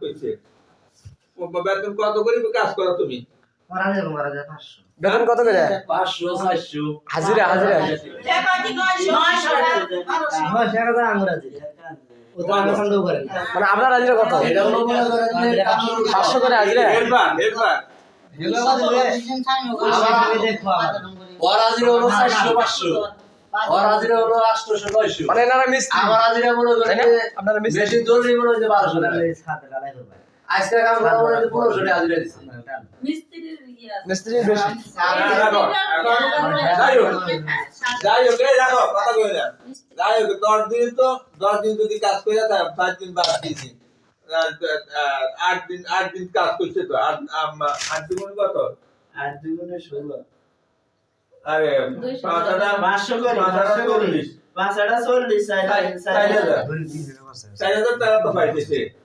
কইছে বেতন কত করে কাজ করো তুমি? মারা যাবে মারা যাবে পাঁচশো। বেতন কত করে? হাজিরা হাজিরা। নয়শো এক হাজার আঙুর আছে। ও তো আমি সন্দেহ করেন মানে আপনার হাজিরা কত? পাঁচশো। করে হাজিরা? ওর হলো চারশো পাঁচশো। ওর হাজিরা হলো আটশোশো নয়শো। মানে এনারা মিস্ত্রি। আমার হাজিরা মনে তাই করেন না? যে আপনারা মিস্ত্রি। বেশি জরুরি মনে যে বারোশো টাকা। এই সাথে গালাই করবে আজকে কাম করা মনে পনেরোশো টাকা হাজিরা দিচ্ছি মিস্ত্রি বেশি। যাই হোক। এই রাখো কথা কই না। যাই হোক দশ দিন তো দশ দিন যদি কাজ করে থাকে পাঁচ দিন বাদ দিয়েছি। আট দিন আট দিন কাজ করছে তো। আট আট দিন কত? আট দুগুণে ষোলো। আরে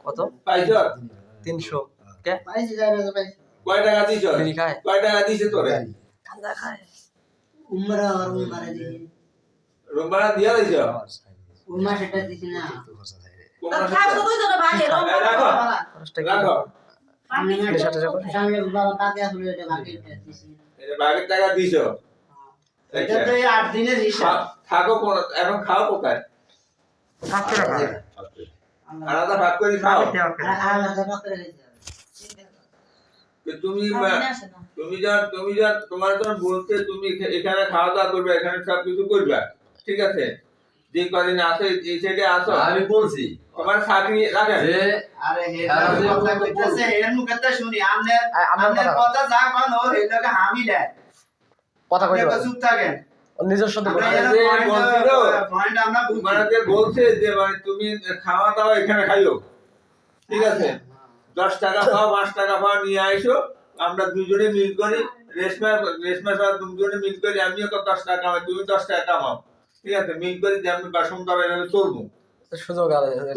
কত? তিনশো। কে? কয় টাকা দিছ? কয় টাকা দিছে তোরে? খায়। উমরা আর উমরা দিছি রুম দিয়া দিছ? উমা সেটা দিছি না। রাখো। সামনে বাবা কাকে আসলে এটা বাকি দিছি। এই যে টাকা দিছ? এটা তো আট দিনের হিসাব। থাকো এখন খাও কোথায়? আলাদা ভাগ করে খাও। আর আলাদা করে দিছি যে তুমি তুমি যা তুমি যা তোমার যখন বলছে তুমি এখানে খাওয়া দাওয়া করবে এখানে সব কিছু করবে। ঠিক আছে? যে কদিন আসো এই সাইডে আসো। আমি বলছি তোমার চাকরি রাখেন। আরে হে কথা এর মুখে শুনি। আমনের আমনের কথা। যা কোন ও এই লোকে হামি দেয়। কথা কইতে চুপ থাকেন। নিজস্ব মানে বলছে যে মানে তুমি খাওয়া দাওয়া এখানে খাইও ঠিক আছে? দশ টাকা পাও পাঁচ টাকা পাও নিয়ে আইসো আমরা দুজনে মিল করি রেশমা রেশমা সহ দুজনে মিল করি আমিও তো দশ টাকা কামাই তুমি দশ টাকা কামাও ঠিক আছে? মিল করি যে আমি বাসন এভাবে চলবো। সুযোগ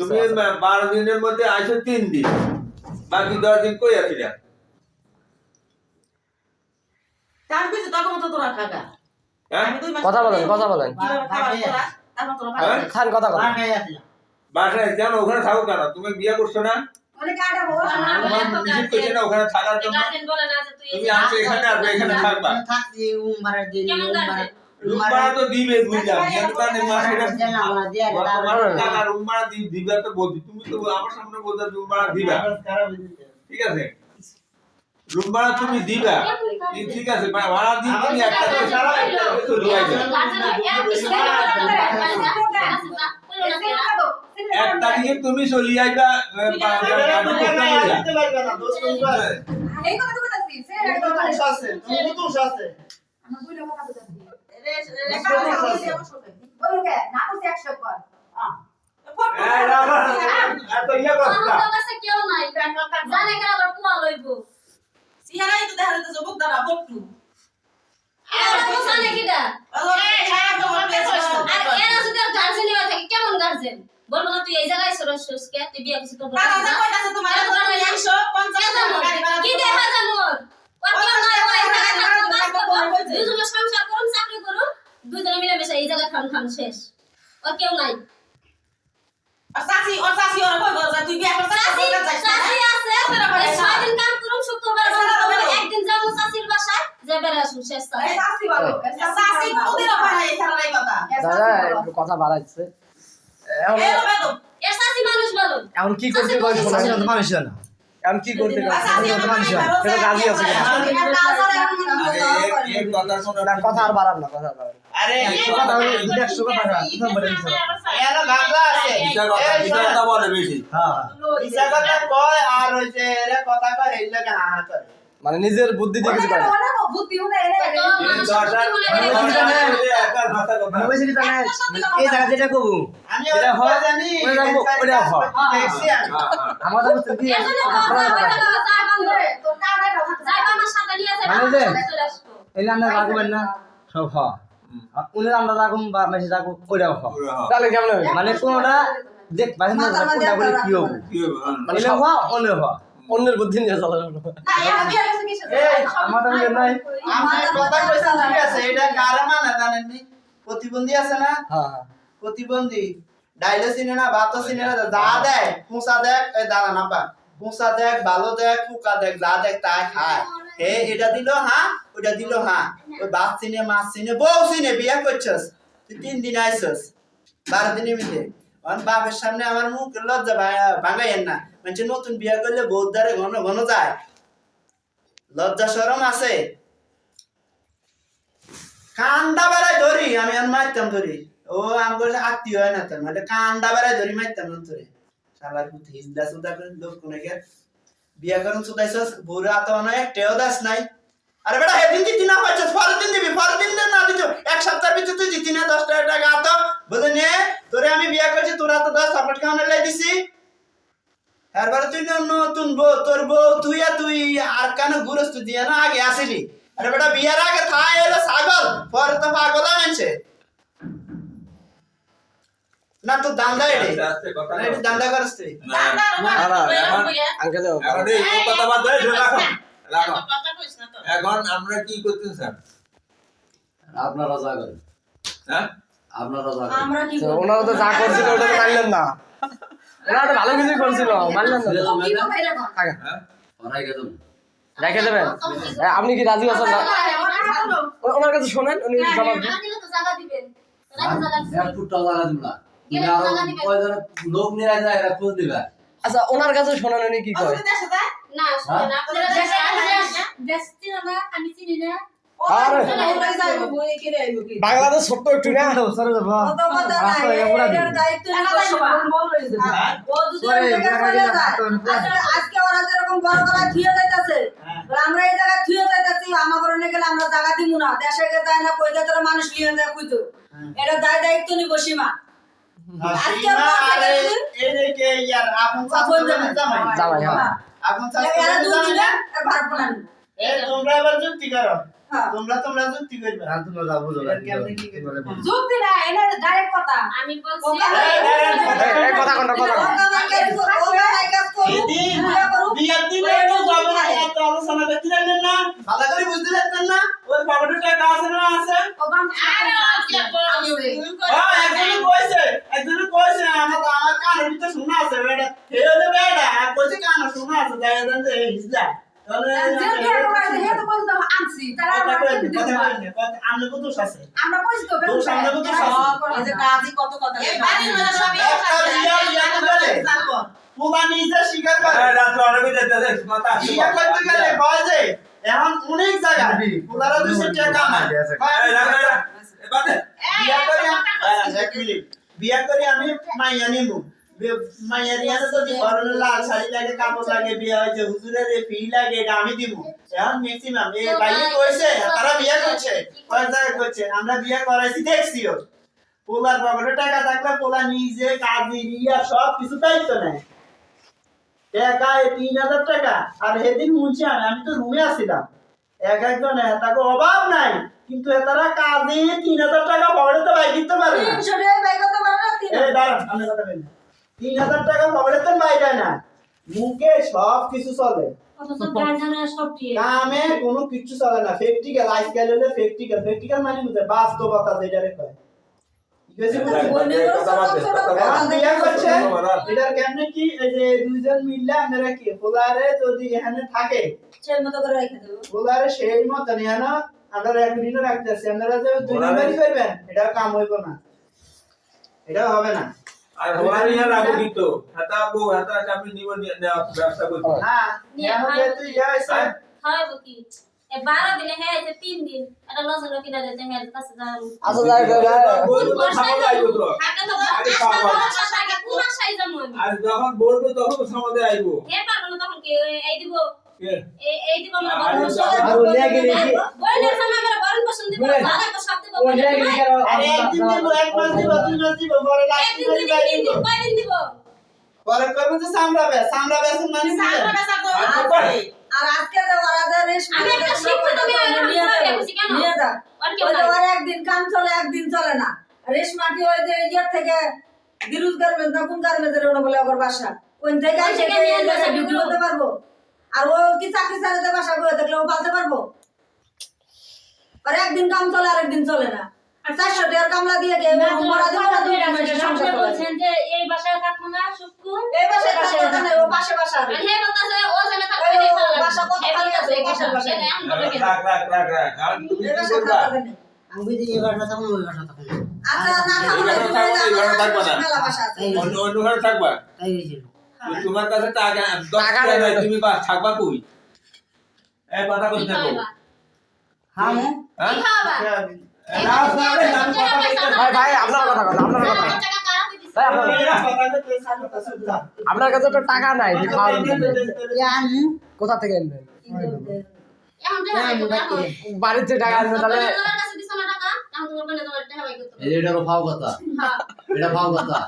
তুমি বারো দিনের মধ্যে আইসো তিন দিন বাকি দশ দিন কই আছিলা কথা বলেন কথা বলেন? খান কথা বলেন। বাসায় কেন? ওখানে থাকো কেন? তুমি বিয়ে করছ না? তোমার নিষেধ করছে না ওখানে থাকার জন্য? তুমি আসো এখানে আসবে এখানে থাকবা। থাকছি উমরা দিন কেমন উমরা গাছে? রুম ভাড়া তো দিবে বুঝলাম কিন্তু মানে মাসে এটা দিলাম আমরা দিয়ে বর্তমানে টাকা রুম ভাড়া দিবে তো বলছি। তুমি তো আমার সামনে রুম ভাড়া দিবা। ঠিক আছে? রুম ভাড়া তুমি দিবা ঠিক- আছে ভাড়া দিই তুমি একটা এক তারিখে তুমি চলে আইবা আহ, বা- গাড়ি করতে জানে কেন আবার পুয়া লইব জানে কিটা আর এরা যদি গার্জেন হয়ে থাকে কেমন গার্জেন বলব না তুই এই জায়গায় সরস সরস কে তুই বিয়ে করছিস তোর কি দেখা যায় মোর? দুজনে সংসার করুন চাকরি করুন দুজনে মিলে মিশে এই জায়গায় খান খান শেষ। ওর কেউ নাই। চাষি চাষি আছে। এই ছয় দিন কাম করুন শুক্রবার বন্ধ করুন একদিন যাব চাষির বাসায় যে বেড়ে আসুন শেষ দাদা একটু কথা বাড়াচ্ছে এখন কি করতে মানুষ না এখন কি করতে মানুষ না সেটা রাজি আছে কথা আর বাড়ান না কথা বাড়ান আরে কথা বলে একশো কথা না তুমি বলে দিছো এলো গাগলা আছে কথা বলে বেশি। হ্যাঁ। কথা কয় আর ওই কথা কয় এই লাগে হা হা করে। মানে নিজের বুদ্ধি দিয়ে কিছু পারে না। সত্যি বলে মানে আমি এটা হয়, হয়। হ্যাঁ, আমার মানে সব উনি রাখুন বা মেসে রাখুন ওইটাও হ। তাহলে কেমন মানে কোনটা দেখ পারেন না কোনটা বলে কি হবে। মানে এলে সব- হ অন্য হ অন্যের বুদ্ধি নিয়ে চলা যাবে না। এই আমাদের নাই আমার কথা কইছেন ঠিক আছে এটা কার মানে জানেন নি প্রতিবন্ধী আছে না? হ্যাঁ। হ্যাঁ প্রতিবন্ধী। ডাইলে চিনে না ভাতও চিনে না যা দেয় কুসা দেয় এই দাঁড়া না পা দেখ ভালো দেখ পোকা দেখ যা দেখ তাই খায়। হে এটা দিল হ্যাঁ? ওটা দিল হ্যাঁ? ওই বাস চিনে মাছ চিনে বউ চিনে বিয়া করছস তুই তিন দিন আইসস বারো দিনের মধ্যে। আমার বাপের সামনে আমার মুখ লজ্জা ভাঙাইয়েন না। মানে নতুন বিয়া করলে বউর দ্বারে ঘন ঘন যায়। লজ্জা সরম আছে। কান্দা বেড়ায় ধরি, আমি আর মারতাম ধরি। ও আমার আত্মীয় হয় না তো মানে কান্দা বেড়ায় ধরি, মারতাম না ধরে। শালার পুঁথি হিজদা সুদা লোক কোনে বিয়া করুন সুদাইছস বুড়া তো অনেক টেও দাস নাই। আরে বেটা হেদিন দিতি না পাচ্ছিস পরের দিন দিবি পরের দিন দেন না দিত। এক সপ্তাহের ভিতরে তুই দিতি না দশ টাকা টাকা আতো বলে নে তোরে আমি বিয়া করছি তোরা তো দশ সাপোর্ট খাওয়ানো লাই দিছি। এরপরে তুই না নতুন বউ তোর বউ তুই আর তুই আর কেন গুরস্ত দিয়ে না আগে আসিলি? আরে বেটা বিয়ার আগে থাই এলো ছাগল পরে তো পাগল আনছে না তো দান্দা এডে দান্দা করছ তুই। না না আঙ্কেল কথা বাদ রাখো। রাখো এখন আমরা কি করতেন স্যার? আপনারা যা করেন। হ্যাঁ? আপনারা যা করেন। আমরা কি তো ওনারা তো যা করছিল ওটা মানলেন না। ওনারা ভালো কিছুই করছিল মানলেন না। তো। কি হবে এরকম? থাকেন। হ্যাঁ? রেখে দেবেন। আপনি কি রাজি আছেন না? ওনার কাছে শোনেন উনি জবাব দিবেন। কয়জন লোক নিয়ে যায় খোঁজ দিবে আচ্ছা ওনার কাছে শোনেন উনি কি কয়? না শুনেন আপনারা না। আমি চিনি না। বাংলাদেশ ছোট্ট একটু না। আজকে ওরা যেরকম বড় থুয়ে যাইতাছে আমরা এই জায়গায় থুয়ে যাইতাছি আমার ঘরে গেলে আমরা জায়গা দিব না। দেশে যায় না কই যায় মানুষ নিয়ে যায় কইতো। এটা দায় দায়িত্ব নিব সীমা। আজকে সীমা পর থেকে আরে দিন। এদিকে ইয়ার আপন আপন জামাই জামাই। জামাই জামাই, হ্যাঁ। আপন এরা জামাই দুদিনে না ভার পড়ান এ তোমরা এবার যুক্তি করো তোমরা তোমরা যুক্তি করবে এবার কেমনে কি করবে? যুক্তি না এটা ডাইরেক্ট কথা। আমি বলছি। এই, কথা কোনটা কথা বুঝা। বিয়ার দিনে তো যাবে না, এত আলোচনা করতে লাগলেন না? ভালো করে বুঝতে না? ওই পকেটে টাকা আছে না আছে? ও আরে আজকে বলছি হ্যাঁ একজনে কইছে একজনে কইছে আমার আমার কানের ভিতরে শোনা আছে বেটা। হে হলো বেটা আর কইছে কানে শোনা আছে যাই এই যে করে। হ্যাঁ রাত্রে অনেক যেতে কথা আসছে বিয়া করতে গেলে কয় যে এখন অনেক জায়গা টাকা হ্যাঁ, এক মিনিট। বিয়া করে আমি মাইয়া নিমু। বি- মাইয়া যদি ঘরের লাল শাড়ি লাগে কাপড় লাগে বিয়া হয়েছে হুজুরের ফি লাগে এটা আমি দিমু এখন ম্যাক্সিমাম এই বাইরে কইছে তারা বিয়া করছে কয় জায়গায় করছে আমরা বিয়া করাইছি দেখছিও পোলার পকেটে টাকা থাকলে পোলা নিজে কাজে রিয়া সব কিছু দায়িত্ব নেয়। টাকা তিন হাজার টাকা আর সেদিন আমি আমি তো রুমে আসছিলাম। এক একজন তাকে অভাব নাই কিন্তু তারা কাজে তিন হাজার টাকা পকেটে তো বাই দিতে পারে না। তিনশো টাকা ব্যয় করতে পারে না দাঁড়ান, আমি কথা বলি। তিন হাজার টাকা পকেটে তো বাই দেয় না? মুখে সব কিছু চলে। কামে কোনো কিছু চলে না। ফেক্টিক্যাল আজকাল হলে ফেক্টিক্যাল। ফেক্টিক্যাল মানে বুঝে বাস্তবতা যেটারে কয়। ঠিক আছে? বুঝছেন? কথা বাদ দে, কথা। বাদ দে। এখন বিয়া করছে। কথা বাদ দে। এটার কেমনে কি? এই যে দুইজন মিললে আপনারা কি পোলারে যদি এখানে থাকে? সেই মতো রেখে দেবো। পোলারে সেই মতন এখানে আমরা এক দিনও রাখতেছি আপনারা যে দুই পোলারে- করবেন এটা কাম হইব না। এটা হবে না। আর হাতা বউ হাতা আমি নিব নেওয়া ব্যবস্থা করব নিয়ে যেহেতু ইয়ে কি। বলব তো খাওয়া যাইবো তো। থাকে তো আরে যখন বলব তখন সমাজে আইবো। হে পারব না তখন কি এই দিব? কে? এই- এই দিব আমরা বরণ যখন- আর ও লেগে কি? বইনের সামনে আমরা বরণ পোষণ দিব বুঝলেন? আর শব্দ দিব ও লেগে কি আরে একদিন দিব এক মাস দিব দুই মাস দিব পরে লাস্ট একদিন দিন দিন বাই তিন দিব কয়দিন দিব পরে করব যে সামরা বেশ মানে আর তো আর আজকে যে ওরা যে রেশমি আমি একটা শিক্ষিত নিয়ে আপনাকে যাব খুশি কেন? নিয়ে যাক আর কেউ ওই যে নাই। ওর একদিন কাম চলে একদিন চলে না রেশমা কি ওই যে ইয়ের থেকে গিরুজ গার্মেন্টস না কোন গার্মেন্টসের ওটা বলে ওর বাসা ওই থেকে ওই এসে থেকে কি নিয়ে এই জায়গায় করতে পারব আর ও কি চাকরি চালাতে বাসা করে থাকলে ও পালতে পারব? আর একদিন কাম চলে আর একদিন চলে না। চারশো টাকার কামলা দিয়ে গে মরা দিব না দুই মাসে সংসার বলছেন যে এই বাসায় থাকব না শুক্র এই বাসায় থাকব না, না, ও পাশে বাসা আর হে বলতাছে ও জানে থাকবে এই বাসা কত খালি আছে, এই বাসার কেন? রাখ রাখ রাখ রাখ। আর তুমি কি বাসা করবা থাকবে না। আমি বুঝি এই বাসা থাকব ওই বাসা থাকব না। আচ্ছা না থাকো না, তুমি ঘরে থাকবা বাসা। অন্য অন্য ঘরে থাকবা? তাই হয়েছিল। তোমার কাছে টাকা টাকা টাকা নাই, তুমি থাকবা কই? এই কথা কইছ না? হ্যাঁ হ্যাঁ? ভাই ভাই আপনার কথা কথা আপনার কথা কথা। টাকা কারা দিছে? ভাই আপনার আপনার কাছে তো টাকা নাই কোথা থেকে আনবেন হ্যাঁ, এখন। বাড়িতে টাকা আনবেন তাহলে। এই এটা ফাও কথা। হ্যাঁ, এটা ফাও কথা।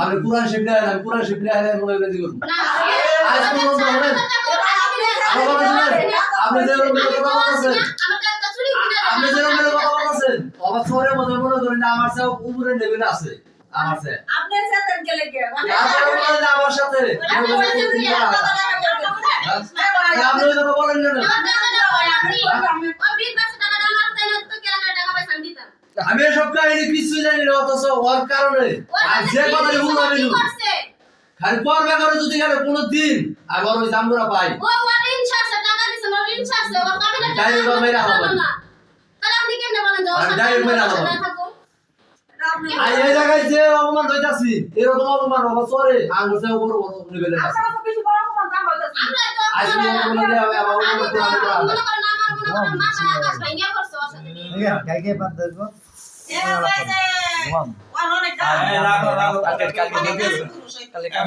আপনি পুরান শিবলে আমি পুরান শিবলে আলে মনে করে দিবেন না, আজ পর্যন্ত শুনেন আপনি যে কথা দাও। আপনি যে কথা অবাক মনে করেন যে আমার সাথে উপরে লেভেল আছে আমার সাথে আপনার সাথে গেলে কে? আমার সাথে আপনি বলছেন কথা বলেন না আমার টাকা দাও, আপনি ওই বিশ পাঁচশো টাকা দাও, আমার তাই না তো কেন টাকা পয়সা আমি। আমি কাহিনী কিছু জানি না অথচ ওর কারণে আর যে কথা ভুল আমি খালি পড়বে করে যদি গেলে কোনো দিন আবার ওই জামগুলা পাই ও ওর ঋণ ছাড়ছে, টাকা দিছে, ওর ঋণ ছাড়ছে, ওর ডাইরেক্ট আমার মেরে হবে। না। তাহলে আপনি কেমনে বলেন যে ওর আর মেরে হবে। থাকো? এই জায়গায় যে অপমান হইতাছি এরকম অপমান হওয়া চলে আঙ্গুল থেকে উপর বড় লেভেলে আছে আপনার তো বেশি বড় কোনো কাম হইতাছে। আমরা তো আজকে মনে মনে মনে মনে আমার মনে মাথা আকাশ ভাঙিয়া কালকে।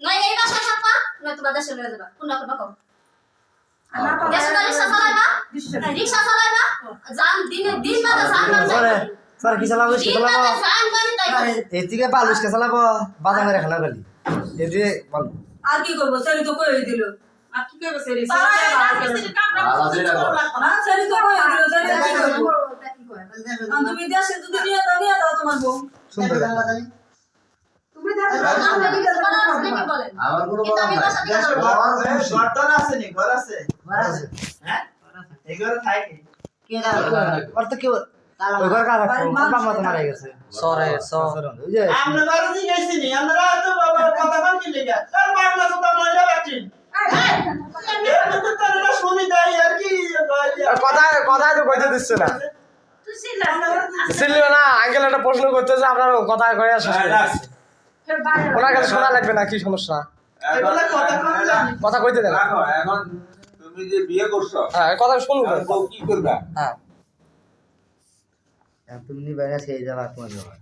নয় এই বাসা থাকবে নয় তোমার দেশে লয়ে যাবা। করবা দেশে রিক্সা চালাইবা। রিক্সা চালাইবা। জান দিনে দিন বাদে পরে কি চালাবো? কি দিন চালাবো। এদিকে বালুস কে চালাবো বাদাম মেরে খানা গেলি এদিকে বালু। আর কি করব? সেরি তো কই দিল? আর কি করব সেরি সেরি তো কই দিল? তুমি দেশে যদি নিয়ে দাও নিয়ে দাও তোমার বউ। সুন্দর তুমি আমরা কোনো বলা নাই। আছে। ঘর আছে হ্যাঁ? এই ঘরে থাকে। কে দাঁড়াবে ওর তো কেউ ওই ঘর কার রাখতো বাবা মা মারা গেছে। সরে সর। আমরা নি আমরা তো বাবা কথা কি লেগা তার বাংলা? সুতা মহিলা কথা কইতে হ্যাঁ, লাগবে না কি সমস্যা? কথা কইতে দেন। তুমি যে বিয়ে করছ হ্যাঁ কথা বউ কি করবা? হ্যাঁ। তুমি বেড়া সেই যাবা তোমার যাবা